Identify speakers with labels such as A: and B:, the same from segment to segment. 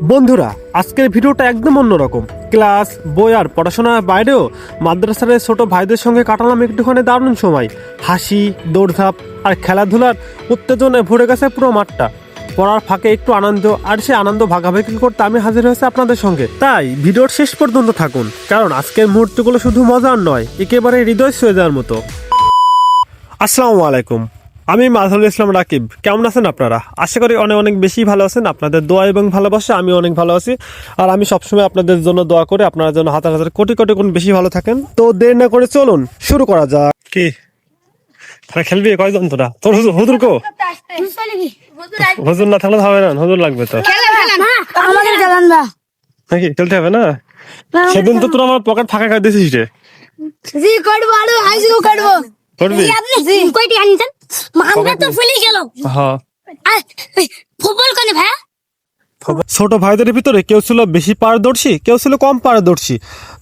A: বন্ধুরা, আজকের ভিডিওটা একদম অন্যরকম। ক্লাস, বই আর পড়াশোনার বাইরেও মাদ্রাসার ছোট ভাইদের সঙ্গে কাটালাম একটুখানি দারুণ সময়। হাসি দৌড়ধাপ আর খেলাধুলার উত্তেজনায় ভরে গেছে পুরো মাঠটা। পড়ার ফাঁকে একটু আনন্দ আর সেই আনন্দ ভাগাভাগি করতে আমি হাজির হয়েছি আপনাদের সঙ্গে। তাই ভিডিওর শেষ পর্যন্ত থাকুন, কারণ আজকের মুহূর্তগুলো শুধু মজার নয়, একেবারে হৃদয় ছুঁয়ে যাওয়ার মতো। আসসালামু আলাইকুম। আমি মাধুল ইসলাম রাকিব। কেমন আছেন আপনারা? আশা করি অনেক অনেক বেশি ভালো আছেন। আপনাদের দোয়া এবং ভালোবাসা আমি অনেক ভালো আছি। আর আমি সবসময় আপনাদের জন্য দোয়া করে আপনার জন্য হাজার হাজার কোটি কোটি গুণ বেশি ভালো থাকেন। তো দেরি না করে চলুন শুরু করা যাক। কি? তারা খেলবি কয়জন তোরা? তোর হুজুর হুজুর কো? হুজুর না থাকলে তো হবে না হুজুর লাগবে তো।
B: আমাদের খেলান না।
A: নাকি? খেলতে হবে না? সেদিন তো তোরা আমার পকেট ফাঁকা করে দিয়েছিস রে।
B: জি করব আরও আইসিও করব।
A: করবি?
B: কয়টি আনছেন? আমরা তো ফুলে গেল
A: হ্যাঁ
B: ফুটবল কোনে ভাই?
A: ছোট ভাইদের ভিতরে কেউ ছিল বেশি পারদর্শী কেউ ছিল কম পারদর্শী।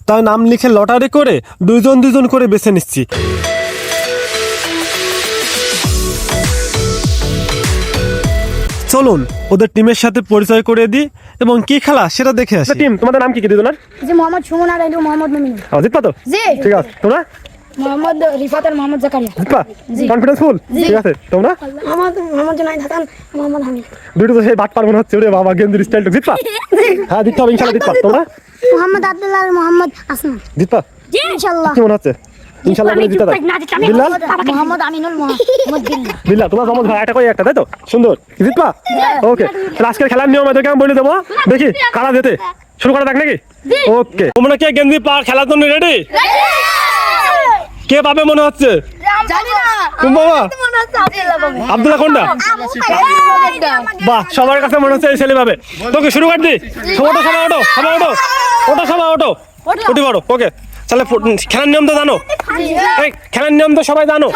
A: তাই নাম লিখে লটারি করে দুইজন দুইজন করে বেছে নিচ্ছি। চলুন ওদের টিমের সাথে পরিচয় করে দিই এবং কি খেলা সেটা দেখে আসি। টিম তোমাদের নাম কি কি দুজনের?
B: যে মোহাম্মদ সুমন আর মোহাম্মদ মুমিন
A: জিতপা তো
B: জি।
A: ঠিক আছে। তোমরা?
B: মোহাম্মদ রিফাত আর মোহাম্মদ জাকারিয়া।
A: কনফিডেন্স ফুল ঠিক আছে তোমরা
B: মোহাম্মদ মোহাম্মদ জুনাইদ হাসান মোহাম্মদ হামিদ।
A: দুটো তো সেই বাট পার মনে হচ্ছে ওরে বাবা গেন্দির স্টাইলটা জিতপা হ্যাঁ জিততে হবে ইনশাল্লাহ জিতপা তোমরা
B: মোহাম্মদ আব্দুল্লাহ আর মোহাম্মদ আসমান।
A: জিতপা
B: ইনশাআল্লাহ
A: কি মনে হচ্ছে? ইনশাল্লাহ করে জিতে যাবে বিল্লাল?
B: মোহাম্মদ আমিনুল মোহাম্মদ বিল্লাহ
A: তোমার জমজ ভাই একটা তাই তো? সুন্দর। জিতপা ওকে তাহলে আজকের খেলার নিয়ম এদেরকে আমি বলে দেবো। দেখি কারা যেতে শুরু করা যাক নাকি? ওকে। তোমরা কে গেন্দি পা খেলার জন্য রেডি কে পাবে মনে হচ্ছে? বাবা?
B: আব্দুল্লাহ
A: কোনটা? বাহ সবার কাছে মনে হচ্ছে এই ছেলে পাবে। তোকে শুরু কর দি। সবাই ওটো সবাই ওটো সবাই ওটো ওটো সবাই ওটো উঠি পড়ো ওকে। তাহলে খেলার নিয়ম তো জানো। এই খেলার নিয়ম তো সবাই জানো।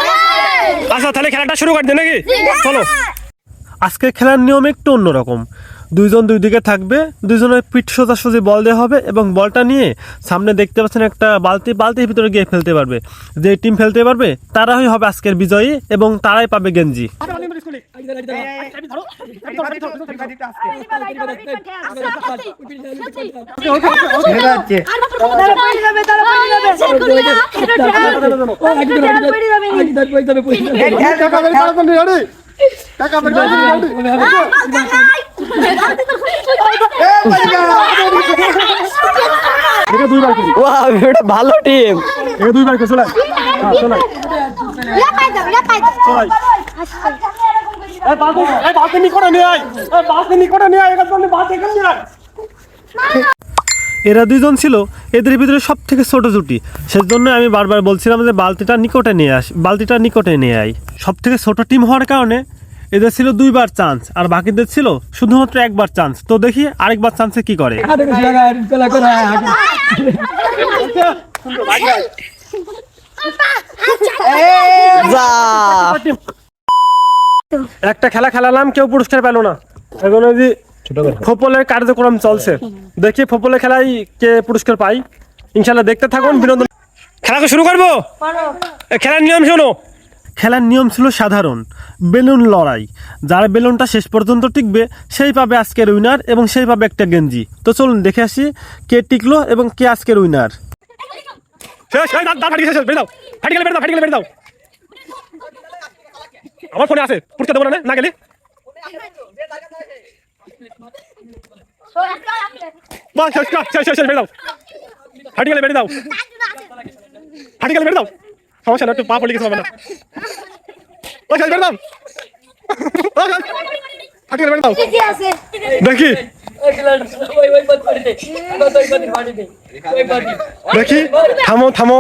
A: আচ্ছা তাহলে খেলাটা শুরু করে দে নাকি? চলো। আজকের খেলার নিয়ম একটু অন্যরকম। দুইজন দুই দিকে থাকবে দুইজনের পিঠ সোজাসুজি বল দেওয়া হবে এবং বলটা নিয়ে সামনে দেখতে পাচ্ছেন একটা বালতি বালতির ভিতরে গিয়ে ফেলতে পারবে যে টিম ফেলতে পারবে তারাই হবে আজকের বিজয়ী এবং তারাই পাবে গেঞ্জি করি
C: ভালো টিম
A: এটা দুইবার চলে এরা দুজন ছিল, এদের ভিতরে সব থেকে ছোট জুটি। সেজন্য আমি বারবার বলছিলাম যে বালতিটা নিকটে নিয়ে আস বালতিটা নিকটে নিয়ে আয়। সব থেকে ছোট টিম হওয়ার কারণে এদের ছিল দুইবার চান্স আর বাকিদের ছিল শুধুমাত্র একবার চান্স তো দেখি আরেকবার চান্সে কি করে। একটা খেলা খেলালাম কেউ পুরস্কার পেল না। এখন ওই যে ফোপলের কার্যক্রম চলছে। দেখি ফোপলের খেলায় কে পুরস্কার পাই ইনশাল্লাহ দেখতে থাকুন বিনোদন খেলাকে শুরু করব? খেলার নিয়ম শোনো। খেলার নিয়ম ছিল সাধারণ বেলুন লড়াই। যার বেলুনটা শেষ পর্যন্ত টিকবে সেই পাবে আজকের উইনার এবং সেই পাবে একটা গেঞ্জি। তো চলুন দেখে আসি কে টিকলো এবং কে আজকের উইনার। আমার ফোনে আছে পুরস্কার দেবো না গেলে। বাহ, শেষ, শেষ, শেষ, বেরিয়ে দাও। ফাটি গেলে বেরিয়ে দাও। ফাটি গেলে বেরিয়ে দাও। সমস্যা না একটু পা পড়ে গেছে না। ও দাও। বেরিয়ে দাও। দেখি। দেখি। থামো থামো।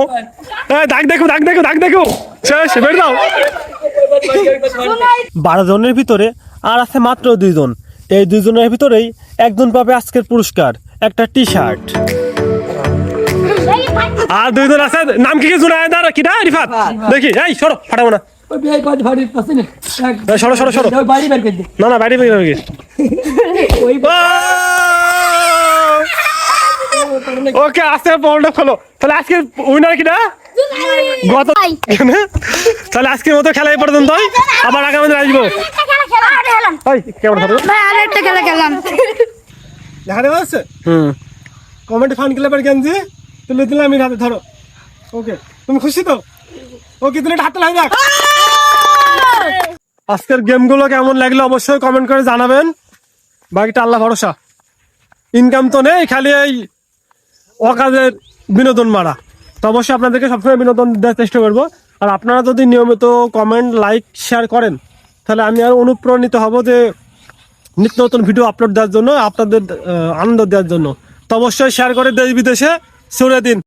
A: দাগ দেখো দাগ দেখো দাগ দেখো। শেষ দাও। বারো জনের ভিতরে আর আছে মাত্র দুইজন। এই দুইজনের ভিতরেই একজন পাবে আজকের পুরস্কার একটা টি শার্ট আর দুইজন আছে নাম কি কি জুনায়দ আর কিটা রিফাত। দেখি। এই সরো ফাটাবো না। এই, সরো সরো সরো। না না বেরিয়ে যাবে ওকে আজকে বলটা খোলো। তাহলে আজকে উইনার কিটা গত তাহলে আজকের মতো খেলা এই পর্যন্ত আবার আগামী দিন আসব। কেমন
B: আরেকটা খেলা খেললাম
A: দেখা দেওয়া যাচ্ছে
C: হুম।
A: কমেডি ফান ক্লাবের গেঞ্জি তুলে দিলে আমি হাতে ধরো। ওকে তুমি খুশি তো? ওকে তুমি হাতে লাগে আজকের গেমগুলো কেমন লাগল অবশ্যই কমেন্ট করে জানাবেন। বাকিটা আল্লাহ ভরসা। ইনকাম তো নেই, খালি এই অকাজের বিনোদন মারা। তো অবশ্যই আপনাদেরকে সবসময় বিনোদন দেওয়ার চেষ্টা করব। আর আপনারা যদি নিয়মিত কমেন্ট লাইক শেয়ার করেন, তাহলে আমি আর অনুপ্রাণিত হব যে নিত্য নতুন ভিডিও আপলোড দেওয়ার জন্য, আপনাদের আনন্দ দেওয়ার জন্য। তো অবশ্যই শেয়ার করে দেশ বিদেশে। ছড়িয়ে দিন